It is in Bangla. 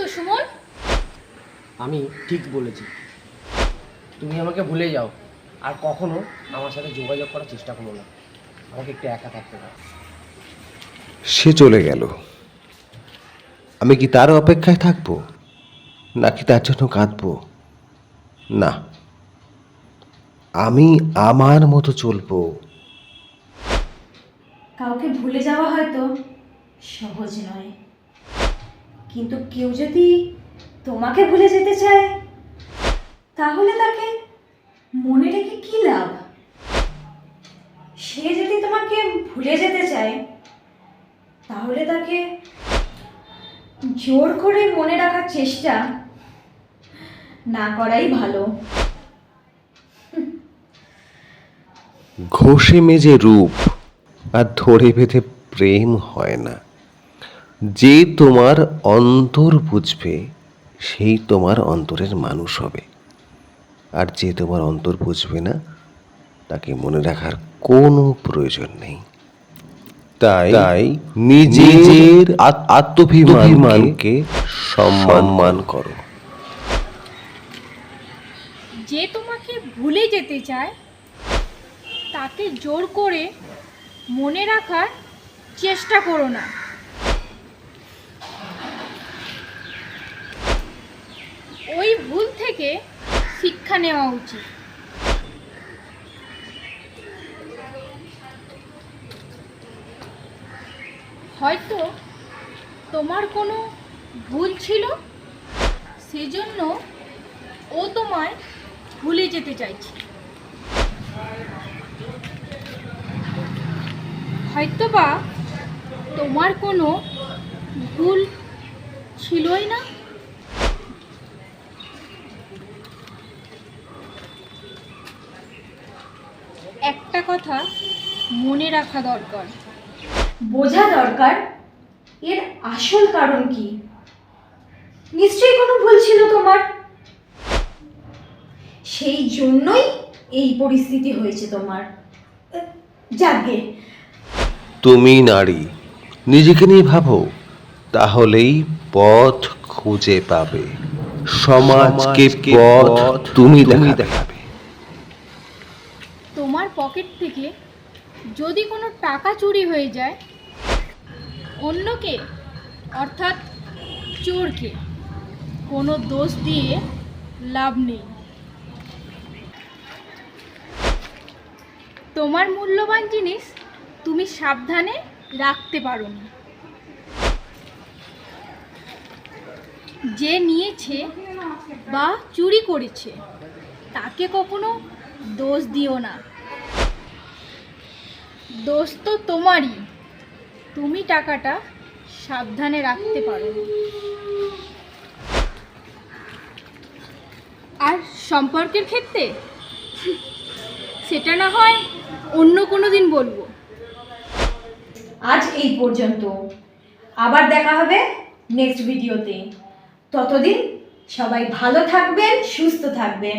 বলছো সুমন? আমি ঠিক বলেছি। তুমি আমাকে ভুলে যাও। আর কখনো আমার সাথে যোগাযোগ করার চেষ্টা করো না। আমাকে একটু একা থাকতে দাও। সে চলে গেল। আমি কি তার অপেক্ষায় থাকব? নাকি তার জন্য কাঁদবো? না। আমি আমার মতো চলবো। কাউকে ভুলে যাওয়া হয়তো সহজ নয়। কিন্তু কেউ যদি তোমাকে ভুলে যেতে চায়, তাহলে তাকে মনে রেখে কি লাভ? সে যদি তোমাকে ভুলে যেতে চায়, তাহলে তাকে জোর করে মনে রাখার চেষ্টা না করাই ভালো। ঘষে মেজে রূপ আর ধরে বেঁধে প্রেম হয় না। যে তোমার অন্তর বুঝবে সেই তোমার অন্তরের মানুষ হবে। আর যে তোমার অন্তর বুঝবে না তাকে মনে রাখার কোনো প্রয়োজন নেই। তাই তাই নিজের আত- আত্মাভিমানকে সম্মান করো। যে তোমাকে ভুলে যেতে চায় তাকে জোর করে মনে রাখার চেষ্টা করো না। ভুল থেকে শিক্ষা নেওয়া উচিত। হয়তো তোমার কোনো ভুল ছিল, সেজন্য ও তোমায় ভুলে যেতে চাইছে। হয়তো বা তোমার কোনো ভুল ছিলই না। একটা কথা মনে রাখা দরকার। বোঝা দরকার এর আসল কারণ কি? নিশ্চয়ই কোনো ভুল ছিল তোমার? সেই জন্যই এই পরিস্থিতি হয়েছে তোমার। যাকে। তুমি নারী নিজেকে নিয়ে ভাবো তাহলেই পথ খুঁজে পাবে। সমাজকে পথ তুমি দেখাবে। পকেট থেকে যদি কোনো টাকা চুরি হয়ে যায়, অন্যকে, অর্থাৎ চোরকে, কোনো দোষ দিয়ে লাভ নেই। তোমার মূল্যবান জিনিস তুমি সাবধানে রাখতে পারোনি যে নিয়েছে বা চুরি করেছে, তাকে কখনো দোষ দিও না। দোষ তো তোমারই। তুমি টাকাটা সাবধানে রাখতে পারো। আর সম্পর্কের ক্ষেত্রে? সেটা না হয় অন্য কোনো দিন বলব। আজ এই পর্যন্ত। আবার দেখা হবে নেক্সট ভিডিওতে ততদিন সবাই ভালো থাকবেন, সুস্থ থাকবেন।